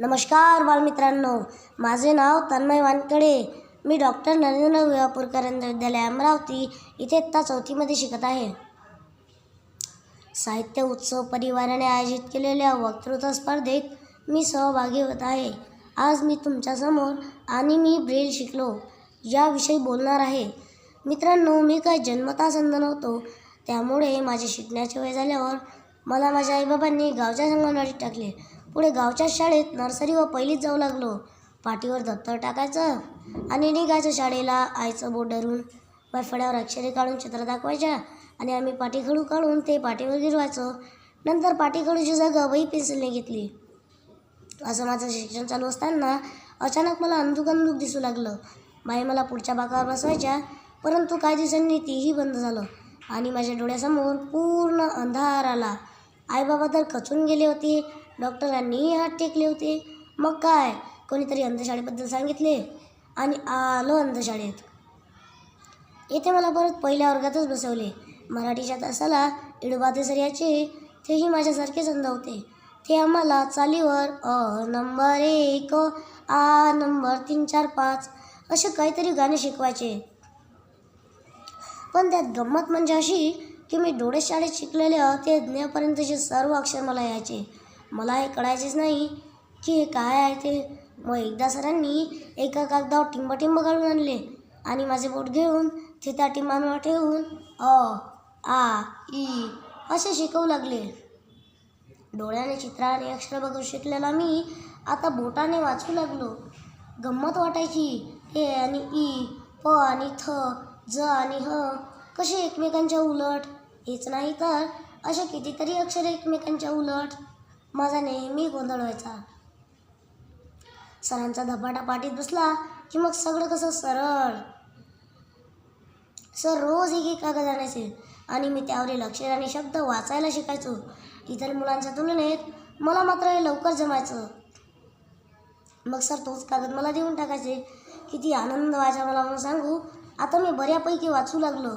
नमस्कार बालमित्रांनो. माझे नाव तन्मय वानकडे मी डॉक्टर नरेंद्र विवापूरकर विद्यालय अमरावती इथे इत्ता चौथीमध्ये शिकत आहे. साहित्य उत्सव परिवाराने आयोजित केलेल्या वक्तृत्व स्पर्धेत मी सहभागी होत आहे. आज मी तुमच्यासमोर आणि मी ब्रेल शिकलो. याविषयी बोलणार आहे. मित्रांनो मी काय जन्मता संद नव्हतो. त्यामुळे माझे शिकण्याचे वय झाल्यावर मला माझ्या आईबाबांनी गावच्या संगणवाडीत टाकले. पुढे गावच्या शाळेत नर्सरी व पहिलीत जाऊ लागलो. पाठीवर दप्तर टाकायचं आणि निघायचं शाळेला आईचं बोट धरून. फळ्यावर अक्षरे काढून चित्र दाखवायच्या आणि आम्ही पाठीखडू काढून ते पाठीवर गिरवायचो. नंतर पाठीखडूची जागा वही पेन्सिलने घेतली. असं माझं शिक्षण चालू असताना अचानक मला अंधुक अंधुक दिसू लागलं. बाई मला पुढच्या बाकावर बसवायच्या परंतु काही दिवसांनी तीही बंद झालं आणि माझ्या डोळ्यासमोर पूर्ण अंधार आला. आईबाबा तर खचून गेले होते. डॉक्टरांनीही हात टेकले होते. मग काय? कोणीतरी अंधशाळेबद्दल सांगितले? आणि आलो अंधशाळेत. येथे मला परत पहिल्या वर्गातच बसवले. मराठीच्या तासाला इडबाते सर याचे तेही माझ्यासारखेच अंध होते. ते आम्हाला चालीवर अ नंबर एक आ नंबर तीन चार पाच असे काहीतरी गाणे शिकवायचे. पण त्यात गंमत म्हणजे अशी की मी डोळे शाळेत शिकलेले ते ज्ञापर्यंतचे सर्व अक्षर मला यायचे. मला हे कळायचेच नाही की हे काय आहे ते. मग एकदा सरांनी एका कागदावर टिंबटिंब काढून आणले आणि माझे बोट घेऊन ते त्या टिंबांवर ठेवून अ आ ई असे शिकवू लागले. डोळ्याने चित्र आणि अक्षर बघून शिकलेला मी आता बोटाने वाचू लागलो. गंमत वाटायची. हे आणि ई प आणि थ ज आणि ह कसे एकमेकांच्या उलट? हेच नाही तर असे कितीतरी अक्षरे एकमेकांच्या उलट. माझा नेहमी गोंधळ व्हायचा. सरांचा धपाटा पाठीत बसला की मग सगळं कसं सरळ. सर रोज एक एक कागद आणायचे आणि मी त्यावरील अक्षर आणि शब्द वाचायला शिकायचो. इतर मुलांच्या तुलनेत मला मात्र हे लवकर जमायचं. मग सर तोच कागद मला देऊन टाकायचे किती आनंद व्हायचा मला म्हणून सांगू आता मी बऱ्यापैकी वाचू लागलो.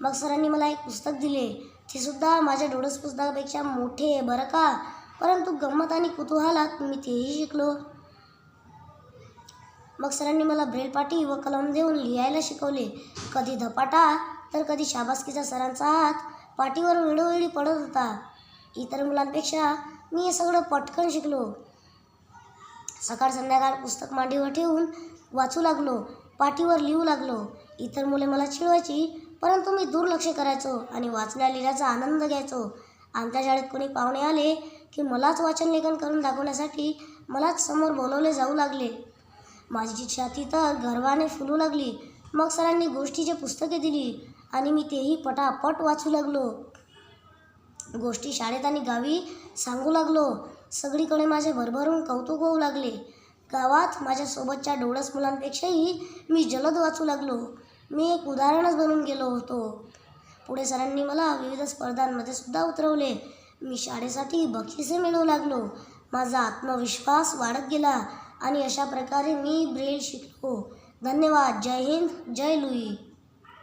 मग सरांनी मला एक पुस्तक दिले ते सुद्धा माझ्या डोळस पुस्तकापेक्षा मोठे आहे बरं का? परंतु गंमत आणि कुतूहलात मी तेही शिकलो. मग सरांनी मला ब्रेलपाटी व कलम देऊन लिहायला शिकवले. कधी धपाटा तर कधी शाबासकीचा सरांचा हात. पाठीवर वेळोवेळी पडत होता. इतर मुलांपेक्षा मी हे सगळं पटकन शिकलो. सकाळ संध्याकाळ पुस्तक मांडीवर ठेवून वाचू लागलो. पाठीवर लिहू लागलो. इतर मुले मला चिडवायची परंतु मी दुर्लक्ष करायचो आणि वाचण्या लिहिण्याचा आनंद घ्यायचो. आमच्या शाळेत कोणी पाहुणे आले की मलाच वाचन लेखन करून दाखवण्यासाठी मलाच समोर बोलवले जाऊ लागले. माझी छाती तर गर्वाने फुलू लागली. मग सरांनी गोष्टीची पुस्तके दिली आणि मी तेही पटापट वाचू लागलो. गोष्टी शाळेत आणि गावी सांगू लागलो. सगळीकडे माझे भरभरून कौतुक होऊ लागले. गावात माझ्यासोबतच्या डोळस मुलांपेक्षाही मी जलद वाचू लागलो. मी एक उदाहरणच बनून गेलो होतो. पुढे सरांनी मला विविध स्पर्धांमध्ये सुद्धा उतरवले. मी शाळेसाठी बक्षिसे मिळवू लागलो. माझा आत्मविश्वास वाढत गेला आणि अशा प्रकारे मी ब्रेल शिकलो. धन्यवाद. जय हिंद. जय लुई.